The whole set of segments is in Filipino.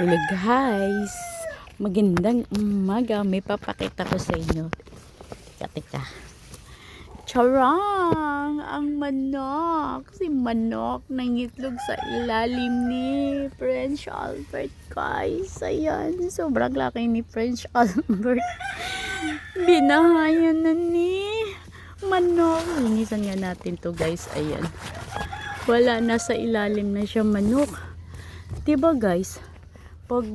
Hello guys! Magandang umaga. May papakita ko sa inyo. Teka. Charang! Ang manok! Si manok nangitlog sa ilalim ni French Albert guys. Ayan. Sobrang laki ni French Albert. Binahayan na ni manok. Linisan nga natin to guys. Ayan. Wala na sa ilalim na siya manok. Diba guys? Pag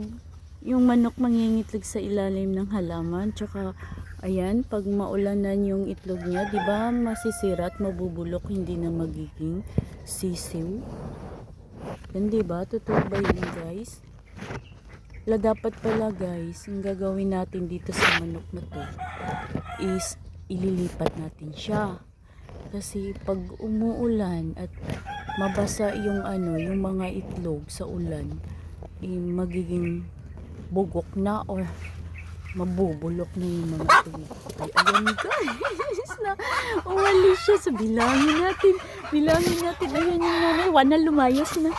yung manok mangingitlog sa ilalim ng halaman, tsaka ayan, pag maulanan yung itlog niya, di ba masisira at mabubulok, hindi na magiging sisiw. Yan di ba? Totoo ba yun guys? La dapat pala guys, ang gagawin natin dito sa manok na to is ililipat natin siya. Kasi pag umuulan at mabasa yung ano, yung mga itlog sa ulan, magiging bugok na or mabubulok na yung mga. Ay, ayan guys, na umalis siya. So, bilangin natin. Bilangin natin. Ayan yung nanay. Wana lumayas na.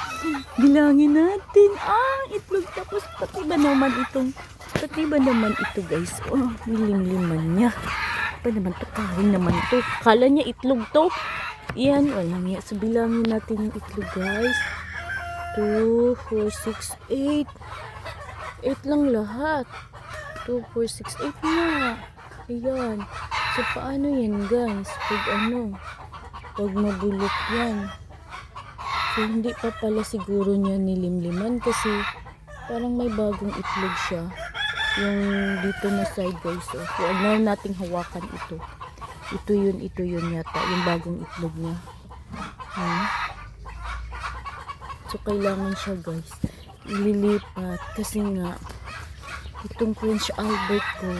Bilangin natin. Ah, itlog. Tapos, pati ba naman itong, pati ba naman ito guys? Oh, nilimliman niya. Pa naman to, kain naman to. Kala niya itlog to. Yan, wala niya. So, bilangin natin yung itlog guys. 2, 4, 6, 8. 8 lang lahat. 2, 4, 6, 8 na. Ayan. So, paano yan guys? Pag ano? Pag mabulok yan. So, hindi pa pala siguro niya nilimliman kasi parang may bagong itlog siya. Yung dito na side guys. So, huwag na nating hawakan ito. Ito yun, ito yun yata. Yung bagong itlog niya. Ayan. So, kailangan siya guys ililipat kasi nga itong Prince Albert ko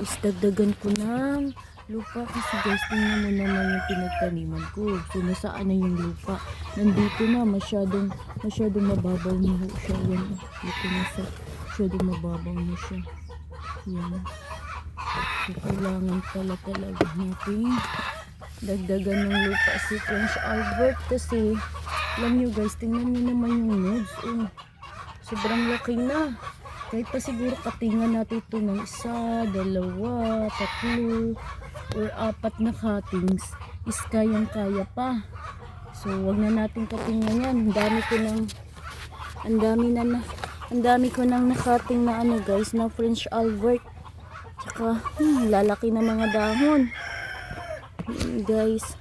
is dagdagan ko ng lupa. Kasi guys tingnan mo naman yung pinagtaniman ko. So nasaan na yung lupa? Nandito na masyadong masyadong mababaw na ho siya. Yan dito na sa masyadong mababaw na siya. Yan. So kailangan pala talaga natin dagdagan ng lupa si Prince Albert kasi alam nyo guys, tingnan nyo naman yung nodes. Oh, sobrang laki na. Kahit pa siguro katingan natin ito ng isa, dalawa, tatlo, or apat na cuttings is kayang-kaya pa. So, wag na natin katingan yan. Ang dami ko ng, ang dami na na, ang dami ko nang nakating na ano guys, na French Albert. Tsaka, hmm, lalaki na mga dahon. Hmm, guys.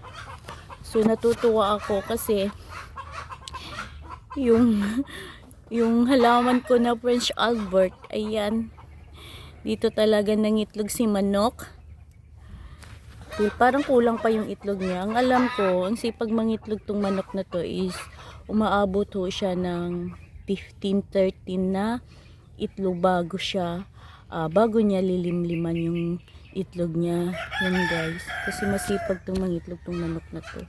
So, natutuwa ako kasi, yung yung halaman ko na French Albert ayan. Dito talaga nangitlog si manok. Well, parang kulang pa yung itlog niya. Ang alam ko ang sipag mangitlog tong manok na to is umaabot ho siya ng 15-13 na itlog bago siya ah, bago niya lilimliman yung itlog niya. Yan guys. Kasi masipag tong mangitlog tong manok na to.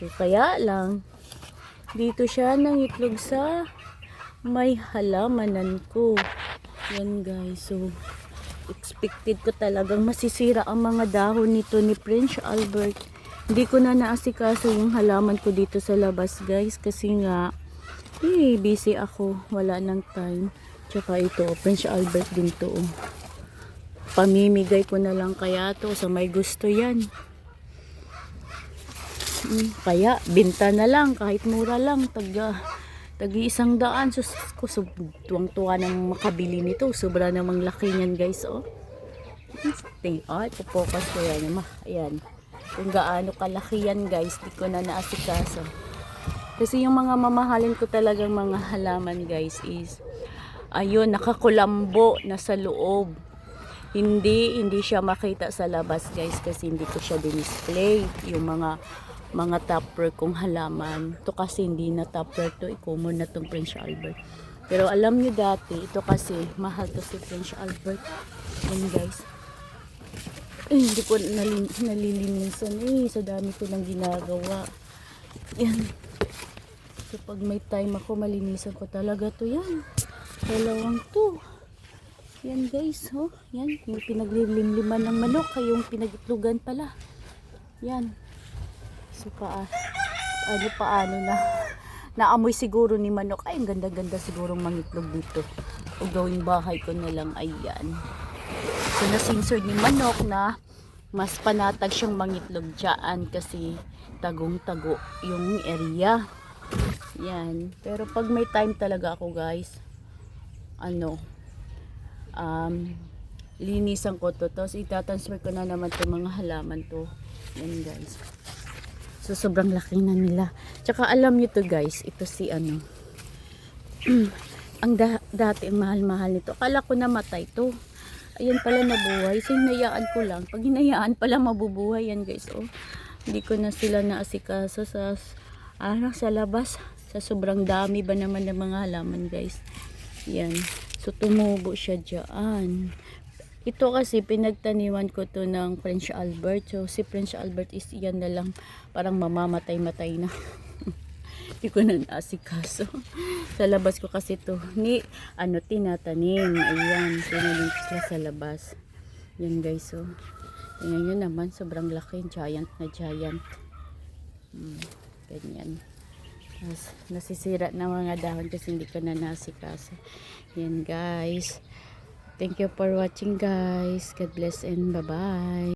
So kaya lang dito siya nangitlog sa may halamanan ko. Yan guys. So, expected ko talagang masisira ang mga dahon nito ni Prince Albert. Hindi ko na naasikaso yung halaman ko dito sa labas guys. Kasi nga, eh, busy ako. Wala nang time. Tsaka ito, Prince Albert din to. oh. Pamimigay ko na lang kaya to sa may gusto yan. Mm, Kaya, binta na lang, kahit mura lang, taga, tagi isang daan. Sus, ko, tuwang-tuwa nang makabili nito. Sobra namang laki niyan, guys, oh. Ting, ay, focus ko yan. Ma, ayan. Kung gaano kalaki yan, guys, di ko na naasikaso. Kasi yung mga mamahalin ko talagang mga halaman, guys, is, ayun, nakakulambo na sa loob hindi hindi siya makita sa labas guys kasi hindi ko siya display yung mga mga topper kong halaman. To kasi hindi na topper to i-common na tong Prince Albert. Pero alam niyo dati ito kasi mahal to si Prince Albert. Yun guys. Eh, hindi ko nalin, nalilinisan. Eh sa dami ko nang ginagawa. Yan. So pag may time ako malinisan ko talaga to. Yan. Dalawang to. Yan guys, oh. Yan, yung pinaglilimliman ng manok, ay yung pinagitlugan pala. Yan. So, pa, ano paano na, naamoy siguro ni manok. Ay, ang ganda-ganda siguro mangitlog dito. O gawing bahay ko na lang, ayan. So, nasinsor ni manok na mas panatag siyang mangitlog dyan kasi tagong-tago yung area. Yan. Pero pag may time talaga ako guys, ano, um, linisan ko to. Tapos itatransfer ko na naman itong mga halaman to. Yan guys. So sobrang laki na nila. Tsaka alam nyo to guys, ito si ano, ang da- dati ang mahal-mahal nito. Akala ko namatay to. Ayan pala nabuhay. So hinayaan ko lang. Pag hinayaan pala mabubuhay yan guys. Oh, hindi ko na sila naasikaso sa ano, sa labas. Sa sobrang dami ba naman ng mga halaman guys. Yan. So tumubo siya dyan. Ito kasi pinagtaniwan ko to ng French Albert. So si French Albert is yan na lang parang mamamatay-matay na. Hindi ko na naasikaso. sa labas ko kasi to ni ano tinatanim. Ayan, tinanim ko sila sa labas. Yan guys, so. Tingnan nyo naman, sobrang laki. Giant na giant. Hmm, ganyan. Tapos, nasisira na mga dahon kasi hindi ko na nasikaso. Yan guys. Thank you for watching guys. God bless and bye-bye.